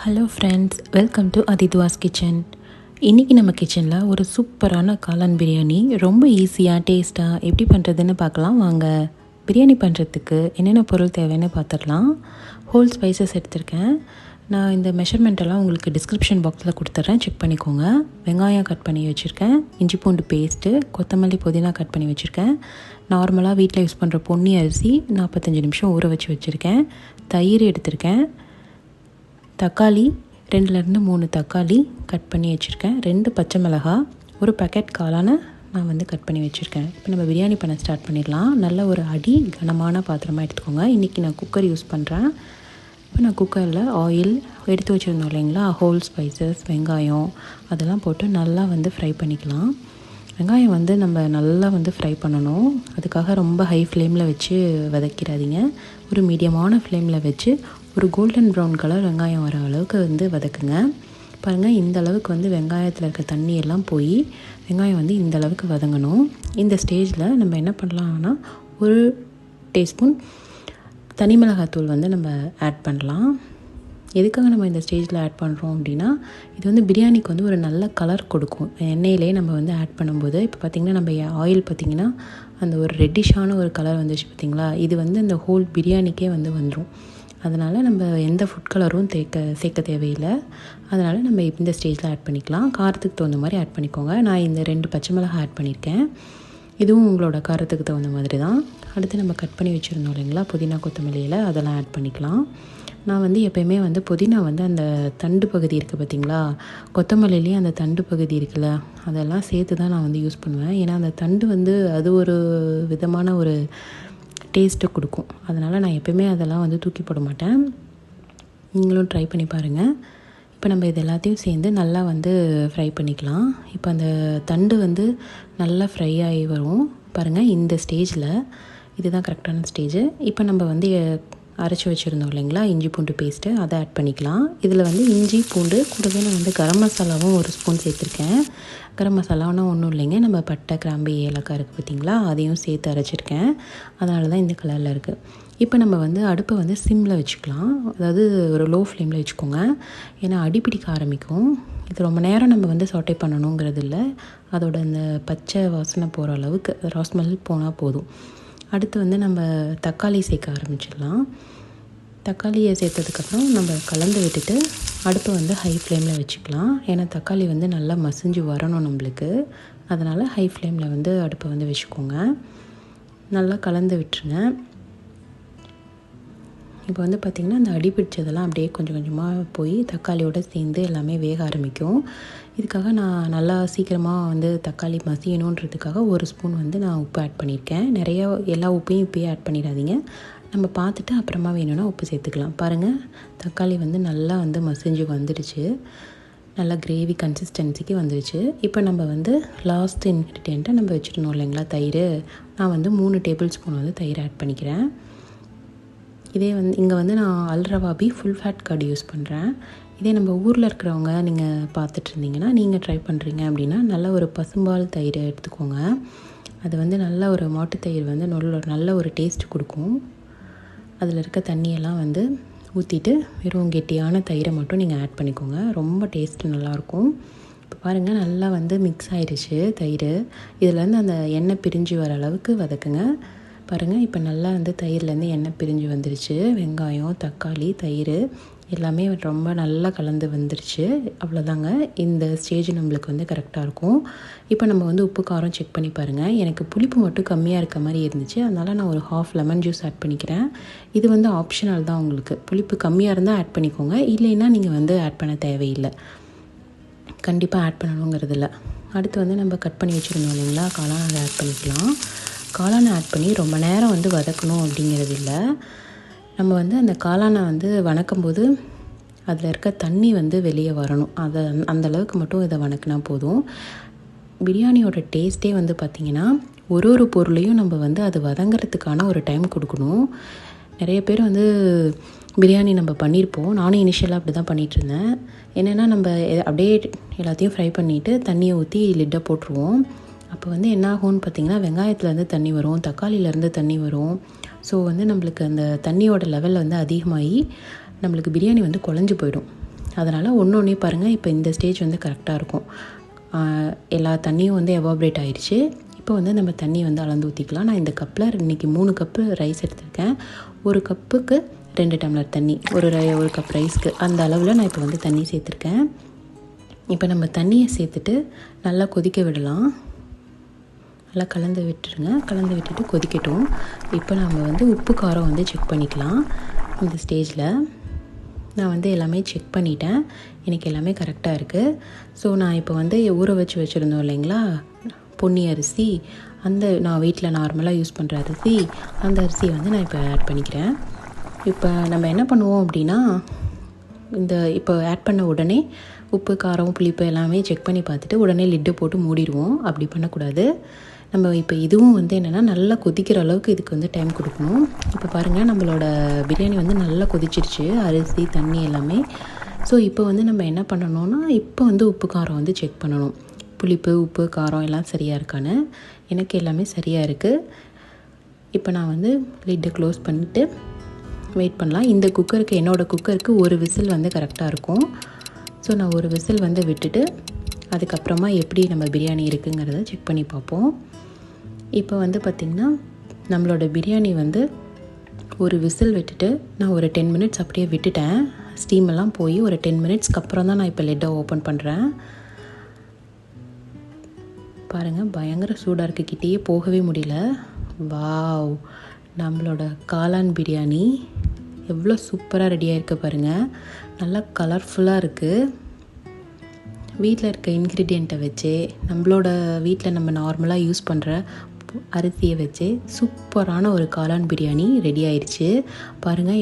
Hello friends welcome to Adithva's kitchen இன்றைக்கி நம்ம கிச்சனில் ஒரு சூப்பரான காளான் பிரியாணி ரொம்ப ஈஸியாக டேஸ்ட்டாக எப்படி பண்ணுறதுன்னு பார்க்கலாம். வாங்க. பிரியாணி பண்ணுறதுக்கு என்னென்ன பொருள் தேவைன்னு பார்த்துடலாம். ஹோல் ஸ்பைசஸ் எடுத்திருக்கேன். நான் இந்த மெஷர்மெண்ட்டெல்லாம் உங்களுக்கு டிஸ்கிரிப்ஷன் பாக்ஸில் கொடுத்துட்றேன். செக் பண்ணிக்கோங்க. வெங்காயம் கட் பண்ணி வச்சுருக்கேன். இஞ்சி பூண்டு பேஸ்ட்டு கொத்தமல்லி புதினா கட் பண்ணி வச்சுருக்கேன். நார்மலாக வீட்டில் யூஸ் பண்ணுற பொன்னி அரிசி நாற்பத்தஞ்சு நிமிஷம் ஊற வச்சு வச்சுருக்கேன். தயிர் எடுத்திருக்கேன். தக்காளி ரெண்டுலேருந்து மூணு தக்காளி கட் பண்ணி வச்சுருக்கேன். ரெண்டு பச்சை மிளகா ஒரு பேக்கெட் காளான நான் வந்து கட் பண்ணி வச்சுருக்கேன். இப்போ நம்ம பிரியாணி பண்ண ஸ்டார்ட் பண்ணிடலாம். நல்ல ஒரு அடி கனமான பாத்திரமாக எடுத்துக்கோங்க. இன்றைக்கி நான் குக்கர் யூஸ் பண்ணுறேன் இப்போ நான் குக்கரில் ஆயில் எடுத்து வச்சுருந்தோம் இல்லைங்களா? ஹோல் ஸ்பைசஸ் வெங்காயம் அதெல்லாம் போட்டு நல்லா வந்து ஃப்ரை பண்ணிக்கலாம். வெங்காயம் வந்து நம்ம நல்லா வந்து ஃப்ரை பண்ணணும். அதுக்காக ரொம்ப ஹை ஃப்ளேமில் வச்சு வதக்கிடாதீங்க. ஒரு மீடியமான ஃப்ளேமில் வச்சு ஒரு கோல்டன் ப்ரௌன் கலர் வெங்காயம் வர அளவுக்கு வந்து வதக்குங்க. பாருங்கள் இந்த அளவுக்கு வந்து வெங்காயத்தில் இருக்க தண்ணி எல்லாம் போய் வெங்காயம் வந்து இந்த அளவுக்கு வதங்கணும். இந்த ஸ்டேஜில் நம்ம என்ன பண்ணலாம்னா ஒரு டீஸ்பூன் தனி மிளகாத்தூள் வந்து நம்ம ஆட் பண்ணலாம். எதுக்காக நம்ம இந்த ஸ்டேஜில் ஆட் பண்ணுறோம் அப்படின்னா இது வந்து பிரியாணிக்கு வந்து ஒரு நல்ல கலர் கொடுக்கும். எண்ணெயிலே நம்ம வந்து ஆட் பண்ணும்போது இப்போ பார்த்திங்கன்னா நம்ம ஆயில் பார்த்திங்கன்னா அந்த ஒரு ரெட்டிஷான ஒரு கலர் வந்துச்சு பார்த்திங்களா இது வந்து இந்த ஹோல் பிரியாணிக்கே வந்து வந்துடும் அதனால் நம்ம எந்த ஃபுட் கலரும் தேக்க சேர்க்க தேவையில்லை. அதனால் நம்ம இந்த ஸ்டேஜில் ஆட் பண்ணிக்கலாம். காரத்துக்கு தகுந்த மாதிரி ஆட் பண்ணிக்கோங்க. நான் இந்த ரெண்டு பச்சை மிளகாய் ஆட் பண்ணியிருக்கேன் இதுவும் உங்களோட காரத்துக்கு தகுந்த மாதிரி தான் அடுத்து நம்ம கட் பண்ணி வச்சுருந்தோம் இல்லைங்களா? புதினா கொத்தமல்லியில் அதெல்லாம் ஆட் பண்ணிக்கலாம். நான் வந்து எப்போயுமே வந்து புதினா வந்து அந்த தண்டு பகுதி இருக்குது பார்த்திங்களா கொத்தமல்லிலேயே அந்த தண்டு பகுதி இருக்குல்ல? அதெல்லாம் சேர்த்து தான் நான் வந்து யூஸ் பண்ணுவேன். ஏன்னா அந்த தண்டு வந்து அது ஒரு விதமான ஒரு டேஸ்ட்டை கொடுக்கும். அதனால் நான் எப்போயுமே அதெல்லாம் வந்து தூக்கி போட மாட்டேன். நீங்களும் ட்ரை பண்ணி பாருங்கள் இப்போ நம்ம இது எல்லாத்தையும் சேர்ந்து நல்லா வந்து ஃப்ரை பண்ணிக்கலாம். இப்போ அந்த தண்டு வந்து நல்லா ஃப்ரை ஆகி வரும். பாருங்கள் இந்த ஸ்டேஜில் இதுதான் கரெக்டான ஸ்டேஜு இப்போ நம்ம வந்து அரைச்சி வச்சுருந்தோம் இல்லைங்களா? இஞ்சி பூண்டு பேஸ்ட்டு அதை ஆட் பண்ணிக்கலாம். இதில் வந்து இஞ்சி பூண்டு கூடவே நான் வந்து கரம் மசாலாவும் ஒரு ஸ்பூன் சேர்த்துருக்கேன். கரம் மசாலானா ஒன்றும் இல்லைங்க. நம்ம பட்டை கிராம்பு ஏலக்காய் இருக்குது பார்த்திங்களா அதையும் சேர்த்து அரைச்சிருக்கேன். அதனால தான் இந்த கலரில் இருக்குது இப்போ நம்ம வந்து அடுப்பை வந்து சிம்மில் வச்சுக்கலாம். அதாவது ஒரு லோ ஃப்ளேமில் வச்சுக்கோங்க. ஏன்னா அடிப்பிடிக்க ஆரம்பிக்கும். இது ரொம்ப நேரம் நம்ம வந்து சொட்டை பண்ணணுங்கிறது இல்லை அதோட அந்த பச்சை வாசனை போகிற அளவுக்கு ராஸ்மெல் போனால் போதும். அடுத்து வந்து நம்ம தக்காளி சேர்க்க ஆரம்பிச்சிடலாம். தக்காளியை சேர்த்ததுக்கப்புறம் நம்ம கலந்து விட்டுட்டு அடுப்பை வந்து ஹை ஃப்ளேமில் வச்சுக்கலாம். ஏன்னா தக்காளி வந்து நல்லா மசிஞ்சு வரணும் நம்மளுக்கு. அதனால் ஹை ஃப்ளேமில் வந்து அடுப்பை வந்து வச்சுக்கோங்க. நல்லா கலந்து விட்டுருங்க. இப்போ வந்து பார்த்திங்கன்னா அந்த அடி பிடிச்சதெல்லாம் அப்படியே கொஞ்சம் கொஞ்சமாக போய் தக்காளியோடு சேர்ந்து எல்லாமே வேக ஆரம்பிக்கும். இதுக்காக நான் நல்லா சீக்கிரமாக வந்து தக்காளி மசியணுன்றதுக்காக ஒரு ஸ்பூன் வந்து நான் உப்பு ஆட் பண்ணியிருக்கேன். நிறையா எல்லா உப்பையும் இப்போயே ஆட் பண்ணிடாதீங்க. நம்ம பார்த்துட்டு அப்புறமா வேணும்னா உப்பு சேர்த்துக்கலாம். பாருங்கள் தக்காளி வந்து நல்லா வந்து மசிஞ்சு வந்துடுச்சு. நல்லா கிரேவி கன்சிஸ்டன்சிக்கு வந்துடுச்சு. இப்போ நம்ம வந்து லாஸ்ட் இன்க்ரீடியண்ட்டை நம்ம வச்சுருந்தோம் இல்லைங்களா தயிர்? நான் வந்து மூணு டேபிள் ஸ்பூன் வந்து தயிர் ஆட் பண்ணிக்கிறேன். இதே வந்து இங்கே வந்து நான் Al Rawabi full fat curd use பண்ணுறேன் இதே நம்ம ஊரில் இருக்கிறவங்க நீங்கள் பார்த்துட்டு இருந்தீங்கன்னா நீங்கள் ட்ரை பண்ணுறீங்க அப்படின்னா நல்ல ஒரு பசும்பால் தயிர் எடுத்துக்கோங்க. அது வந்து நல்ல ஒரு மாட்டு தயிர் வந்து நல்ல நல்ல ஒரு டேஸ்ட் கொடுக்கும். அதில் இருக்க தண்ணியெல்லாம் வந்து ஊற்றிட்டு வெறும் கெட்டியான தயிரை மட்டும் நீங்கள் ஆட் பண்ணிக்கோங்க. ரொம்ப டேஸ்ட்டு நல்லாயிருக்கும். இப்போ பாருங்கள் நல்லா வந்து மிக்ஸ் ஆயிடுச்சு தயிர். இதுலேருந்து அந்த எண்ணெய் பிரிஞ்சு வர அளவுக்கு வதக்குங்க. பாருங்கள் இப்போ நல்லா வந்து தயிர்லேருந்து எண்ணெய் பிரிஞ்சு வந்துருச்சு. வெங்காயம் தக்காளி தயிர் எல்லாமே ரொம்ப நல்லா கலந்து வந்துருச்சு. அவ்வளோதாங்க இந்த ஸ்டேஜ் நம்மளுக்கு வந்து கரெக்டாக இருக்கும். இப்போ நம்ம வந்து உப்பு காரம் செக் பண்ணி பாருங்கள் எனக்கு புளிப்பு மட்டும் கம்மியாக இருக்க மாதிரி இருந்துச்சு. அதனால் நான் ஒரு ஹாஃப் லெமன் ஜூஸ் ஆட் பண்ணிக்கிறேன். இது வந்து ஆப்ஷனல் தான் உங்களுக்கு. புளிப்பு கம்மியாக இருந்தால் ஆட் பண்ணிக்கோங்க. இல்லைன்னா நீங்கள் வந்து ஆட் பண்ண தேவையில்லை. கண்டிப்பாக ஆட் பண்ணணுங்கிறதில்ல அடுத்து வந்து நம்ம கட் பண்ணி வச்சுருந்தோம் இல்லைங்களா? காளான் அதை ஆட் பண்ணிக்கலாம். காளானை ஆட் பண்ணி ரொம்ப நேரம் வந்து வதக்கணும் அப்படிங்கிறது இல்லை. நம்ம வந்து அந்த காளானை வந்து வணக்கும் போது அதில் இருக்க தண்ணி வந்து வெளியே வரணும். அதை அந்த அளவுக்கு மட்டும் இதை வணக்கினா போதும். பிரியாணியோட டேஸ்ட்டே வந்து பார்த்திங்கன்னா ஒரு ஒரு பொருளையும் நம்ம வந்து அது வதங்கிறதுக்கான ஒரு டைம் கொடுக்கணும். நிறைய பேர் வந்து பிரியாணி நம்ம பண்ணியிருப்போம் நானும் இனிஷியலாக அப்படி தான் பண்ணிகிட்ருந்தேன் என்னென்னா நம்ம அப்படியே எல்லாத்தையும் ஃப்ரை பண்ணிவிட்டு தண்ணியை ஊற்றி லிட்டை போட்டுருவோம். அப்போ வந்து என்ன ஆகும்னு பார்த்திங்கன்னா வெங்காயத்துலேருந்து தண்ணி வரும் தக்காளியிலேருந்து தண்ணி வரும். ஸோ வந்து நம்மளுக்கு அந்த தண்ணியோட லெவல் வந்து அதிகமாகி நம்மளுக்கு பிரியாணி வந்து குழஞ்சி போயிடும். அதனால் ஒன்று ஒன்றே பாருங்கள் இப்போ இந்த ஸ்டேஜ் வந்து கரெக்டாக இருக்கும். எல்லா தண்ணியும் வந்து எவாப்ரேட் ஆயிடுச்சு இப்போ வந்து நம்ம தண்ணி வந்து அளந்து ஊற்றிக்கலாம் நான் இந்த கப்பில் இன்றைக்கி மூணு கப்பு ரைஸ் எடுத்திருக்கேன். ஒரு கப்புக்கு ரெண்டு டம்ளர் தண்ணி. ஒரு ஒரு கப் ரைஸ்க்கு அந்த அளவில் நான் இப்போ வந்து தண்ணி சேர்த்துருக்கேன். இப்போ நம்ம தண்ணியை சேர்த்துட்டு நல்லா கொதிக்க விடலாம். நல்லா கலந்து விட்டுருங்க. கலந்து விட்டுட்டு கொதிக்கட்டும். இப்போ நம்ம வந்து உப்பு காரம் வந்து செக் பண்ணிக்கலாம். இந்த ஸ்டேஜில் நான் வந்து எல்லாமே செக் பண்ணிட்டேன். எனக்கு எல்லாமே கரெக்டாக இருக்குது ஸோ நான் இப்போ வந்து ஊற வச்சு வச்சுருந்தோம் இல்லைங்களா? பொன்னி அரிசி. அந்த நான் வீட்டில் நார்மலாக யூஸ் பண்ணுற அரிசி. அந்த அரிசியை வந்து நான் இப்போ ஆட் பண்ணிக்கிறேன். இப்போ நம்ம என்ன பண்ணுவோம் அப்படின்னா இந்த இப்போ ஆட் பண்ண உடனே உப்பு காரம் புளிப்பு எல்லாமே செக் பண்ணி பார்த்துட்டு உடனே லிட்டு போட்டு மூடிடுவோம். அப்படி பண்ணக்கூடாது. நம்ம இப்போ இதுவும் வந்து என்னென்னா நல்லா கொதிக்கிற அளவுக்கு இதுக்கு வந்து டைம் கொடுக்கணும். இப்போ பாருங்கள் நம்மளோட பிரியாணி வந்து நல்லா கொதிச்சிருச்சு. அரிசி தண்ணி எல்லாமே. ஸோ இப்போ வந்து நம்ம என்ன பண்ணணும்னா இப்போ வந்து உப்பு காரம் வந்து செக் பண்ணணும். புளிப்பு உப்பு காரம் எல்லாம் சரியாக இருக்கான்னு. எனக்கு எல்லாமே சரியாக இருக்குது இப்போ நான் வந்து லிட்டை க்ளோஸ் பண்ணிவிட்டு வெயிட் பண்ணலாம். இந்த குக்கருக்கு என்னோடய குக்கருக்கு ஒரு விசில் வந்து கரெக்டாக இருக்கும். ஸோ நான் ஒரு விசில் வந்து விட்டுட்டு அதுக்கப்புறமா எப்படி நம்ம பிரியாணி இருக்குங்கிறத செக் பண்ணி பார்ப்போம். இப்போ வந்து பார்த்திங்கன்னா நம்மளோட பிரியாணி வந்து ஒரு விசில் விட்டுட்டு நான் ஒரு டென் மினிட்ஸ் அப்படியே விட்டுட்டேன். ஸ்டீமெல்லாம் போய் ஒரு டென் மினிட்ஸ்க்கு அப்புறம் தான் நான் இப்போ லெட்டை ஓப்பன் பண்ணுறேன் பாருங்கள் பயங்கர சூடாக இருக்குது கிட்டேயே போகவே முடியல. வாவ்! நம்மளோட காளான் பிரியாணி எவ்வளோ சூப்பராக ரெடியாக இருக்க பாருங்கள் நல்லா கலர்ஃபுல்லாக இருக்குது வீட்டில் இருக்க இன்க்ரீடியண்ட்டை வச்சு நம்மளோட வீட்டில் நம்ம நார்மலாக யூஸ் பண்ணுற அரிசியை வச்சு சூப்பரான ஒரு காளான் பிரியாணி ரெடி ஆயிடுச்சு பாருங்கள்